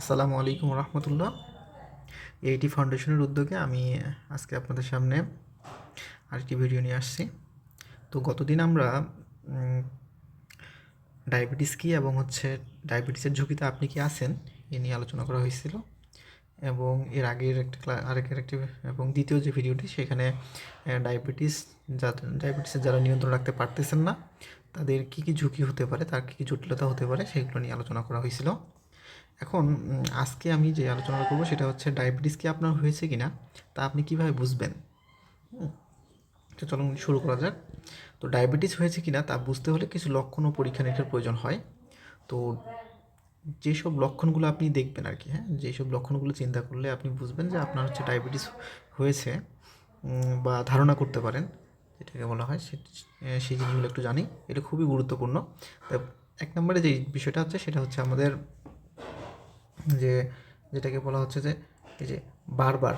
আসসালামু আলাইকুম রহমতুল্লাহ। এইটি ফাউন্ডেশনের উদ্যোগে আমি আজকে আপনাদের সামনে আরেকটি ভিডিও নিয়ে আসছি। তো গতদিন আমরা ডায়াবেটিস কী এবং হচ্ছে ডায়াবেটিসের ঝুঁকিতে আপনি কি আছেন এ নিয়ে আলোচনা করা হয়েছিল। এবং এর আগের একটা ক্লা, আরেকের একটি এবং দ্বিতীয় যে ভিডিওটি সেখানে ডায়াবেটিস যা, ডায়াবেটিসের যারা নিয়ন্ত্রণ রাখতে পারতেছেন না, তাদের কী কী ঝুঁকি হতে পারে, তার কী কী জটিলতা হতে পারে সেগুলো নিয়ে আলোচনা করা হয়েছিল। এখন আজকে আমি যে আলোচনা করব সেটা হচ্ছে ডায়াবেটিস কি আপনার হয়েছে কি না তা আপনি কীভাবে বুঝবেন? তো চলুন শুরু করা যাক। তো ডায়াবেটিস হয়েছে কি না তা বুঝতে হলে কিছু লক্ষণ ও পরীক্ষা নিরীক্ষার প্রয়োজন হয়। তো যেসব লক্ষণগুলো আপনি দেখবেন আর কি হ্যাঁ যেসব লক্ষণগুলো চিন্তা করলে আপনি বুঝবেন যে আপনার হচ্ছে ডায়াবেটিস হয়েছে বা ধারণা করতে পারেন, যেটাকে বলা হয় সেই জিনিসগুলো একটু জানি, এটা খুবই গুরুত্বপূর্ণ। এক নম্বরে যে বিষয়টা হচ্ছে সেটা হচ্ছে আমাদের যে, যেটাকে বলা হচ্ছে যে, এই যে বারবার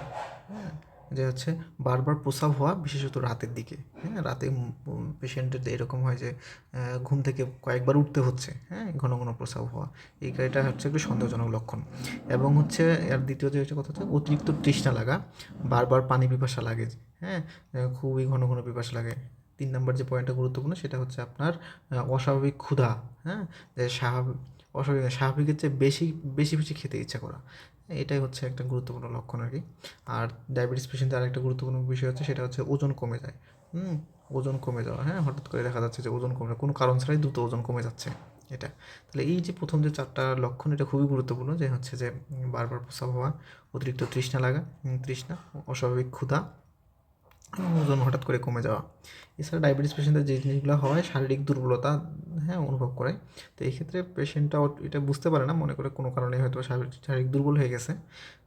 হ্যাঁ যে হচ্ছে বারবার প্রস্রাব হওয়া বিশেষত রাতের দিকে হ্যাঁ রাতে পেশেন্টের এরকম হয় যে ঘুম থেকে কয়েকবার উঠতে হচ্ছে হ্যাঁ ঘন ঘন প্রস্রাব হওয়া। এই এটা হচ্ছে একটু সন্দেহজনক লক্ষণ। এবং হচ্ছে আর দ্বিতীয় যে হচ্ছে কথা হচ্ছে অতিরিক্ত তৃষ্ণা লাগা, বারবার পানি পিপাসা লাগে হ্যাঁ খুবই ঘন ঘন পিপাসা লাগে। তিন নম্বর যে পয়েন্টটা গুরুত্বপূর্ণ সেটা হচ্ছে আপনার অস্বাভাবিক ক্ষুধা হ্যাঁ যে স্বাভাবিক অস্বাভাবিক স্বাভাবিকের চেয়ে বেশি বেশি বেশি খেতে ইচ্ছা করা। এটাই হচ্ছে একটা গুরুত্বপূর্ণ লক্ষণ আর কি। আর ডায়াবেটিস পেশেন্টের আরেকটা গুরুত্বপূর্ণ বিষয় হচ্ছে, সেটা হচ্ছে ওজন কমে যায়। হুম, ওজন কমে যাওয়া। হ্যাঁ হঠাৎ করে দেখা যাচ্ছে যে ওজন কমে, কোনো কারণ ছাড়াই দ্রুত ওজন কমে যাচ্ছে এটা। তাহলে এই যে প্রথম যে চারটা লক্ষণ, এটা খুবই গুরুত্বপূর্ণ। যে হচ্ছে যে বারবার প্রস্রাব হওয়া অতিরিক্ত তৃষ্ণা লাগা তৃষ্ণা, অস্বাভাবিক ক্ষুধা ওজন হঠাৎ করে কমে যাওয়া। এছাড়া ডায়াবেটিস পেশেন্টের যে জিনিসগুলো হয়, শারীরিক দুর্বলতা হ্যাঁ অনুভব করে তো এই ক্ষেত্রে পেশেন্টটা এটা বুঝতে পারে না মনে করে কোনো কারণে হয়তো শারীরিক দুর্বল হয়ে গেছে।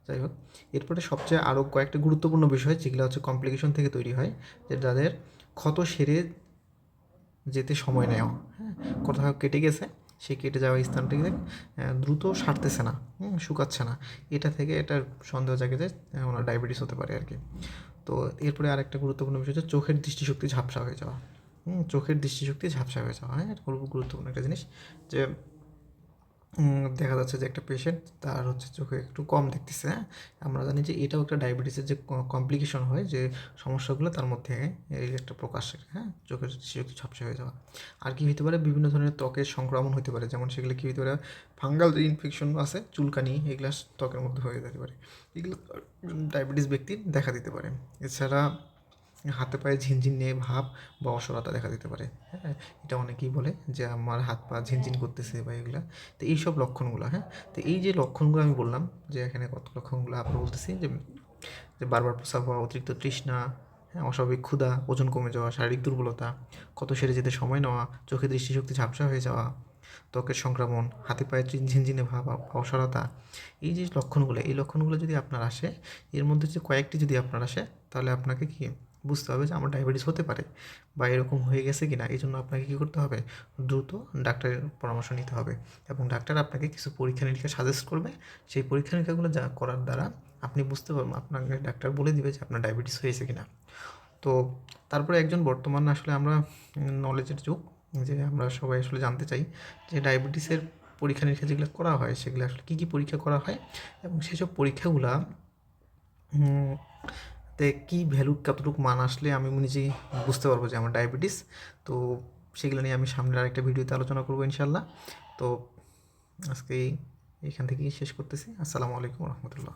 যাই হোক এরপরে সবচেয়ে আরও কয়েকটা গুরুত্বপূর্ণ বিষয় যেগুলো হচ্ছে কমপ্লিকেশন থেকে তৈরি হয় যে যাদের ক্ষত সেরে যেতে সময় নেওয়া হ্যাঁ কোথাও কেটে গেছে সেই কেটে যাওয়া স্থানটিকে দ্রুত সারতেছে না হুম, শুকাচ্ছে না। এটা থেকে এটা সন্দেহ জাগে যে ওনার ডায়াবেটিস হতে পারে আর কি। তো এরপরে আরেকটা গুরুত্বপূর্ণ বিষয় হচ্ছে চোখের দৃষ্টিশক্তি ঝাপসা হয়ে যাওয়া। চোখের দৃষ্টিশক্তি ঝাপসা হয়ে যাওয়া হ্যাঁ এটা খুব গুরুত্বপূর্ণ একটা জিনিস যে দেখা যাচ্ছে যে একটা পেশেন্ট তার হচ্ছে চোখে একটু কম দেখতেছে হ্যাঁ আমরা জানি যে এটাও একটা ডায়াবেটিসের যে কমপ্লিকেশন হয় যে সমস্যাগুলো তার মধ্যে এই একটা প্রকাশের হ্যাঁ চোখের দৃষ্টিশক্তি ঝাপসা হয়ে যাওয়া। আর কী হতে পারে, বিভিন্ন ধরনের ত্বকের সংক্রমণ হতে পারে, যেমন সেগুলো কী হতে পারে ফাঙ্গাল যে ইনফেকশন আছে, চুলকানি, এগুলো ত্বকের মধ্যে হয়ে যেতে পারে। এগুলো ডায়াবেটিস ব্যক্তির দেখা দিতে পারে। এছাড়া হাতে পায়ে ঝিনঝিন নিয়ে ভাব বা অসরতা দেখা দিতে পারে। হ্যাঁ এটা অনেকেই বলে যে আমার হাত পা ঝিনঝিন করতেছে বা এগুলো। তো এইসব লক্ষণগুলো হ্যাঁ? তো এই যে লক্ষণগুলো আমি বললাম, যে এখানে কত লক্ষণগুলো আপনার বলতেছি, যে যে বারবার প্রস্রাব হওয়া, অতিরিক্ত তৃষ্ণা হ্যাঁ অস্বাভাবিক ক্ষুধা, ওজন কমে যাওয়া, শারীরিক দুর্বলতা, কত সেরে যেতে সময় নেওয়া, চোখে দৃষ্টিশক্তি ঝাপসা হয়ে যাওয়া, ত্বকের সংক্রমণ, হাতে পায়ে ঝিনঝিনে ভাব অসরতা, এই যে লক্ষণগুলো, এই লক্ষণগুলো যদি আপনার আসে, এর মধ্যে যে কয়েকটি যদি আপনার আসে, তাহলে আপনাকে কি বুঝতে হবে যে আমার ডায়াবেটিস হতে পারে বা এরকম হয়ে গেছে কি না এই জন্য আপনাকে কী করতে হবে? দ্রুত ডাক্তারের পরামর্শ নিতে হবে এবং ডাক্তার আপনাকে কিছু পরীক্ষা নিরীক্ষা সাজেস্ট করবে। সেই পরীক্ষা নিরীক্ষাগুলো যা করার দ্বারা আপনি বুঝতে পারবেন, আপনাকে ডাক্তার বলে দিবে যে আপনার ডায়াবেটিস হয়েছে কি না তো তারপরে একজন বর্তমান আসলে আমরা নলেজের যুগ, যে আমরা সবাই আসলে জানতে চাই যে ডায়াবেটিসের পরীক্ষা নিরীক্ষা যেগুলো করা হয়, সেগুলো আসলে কী কী পরীক্ষা করা হয় এবং সেসব পরীক্ষাগুলো তে কী ভ্যালু কতটুকু মান আসলে আমি নিজেই বুঝতে পারব যে আমার ডায়াবেটিস তো সেগুলো নিয়ে আমি সামনে আরেকটা ভিডিওতে আলোচনা করব ইনশাল্লাহ তো আজকে এইখান থেকেই শেষ করতেছি। আসসালামু আলাইকুম রহমতুল্লাহ।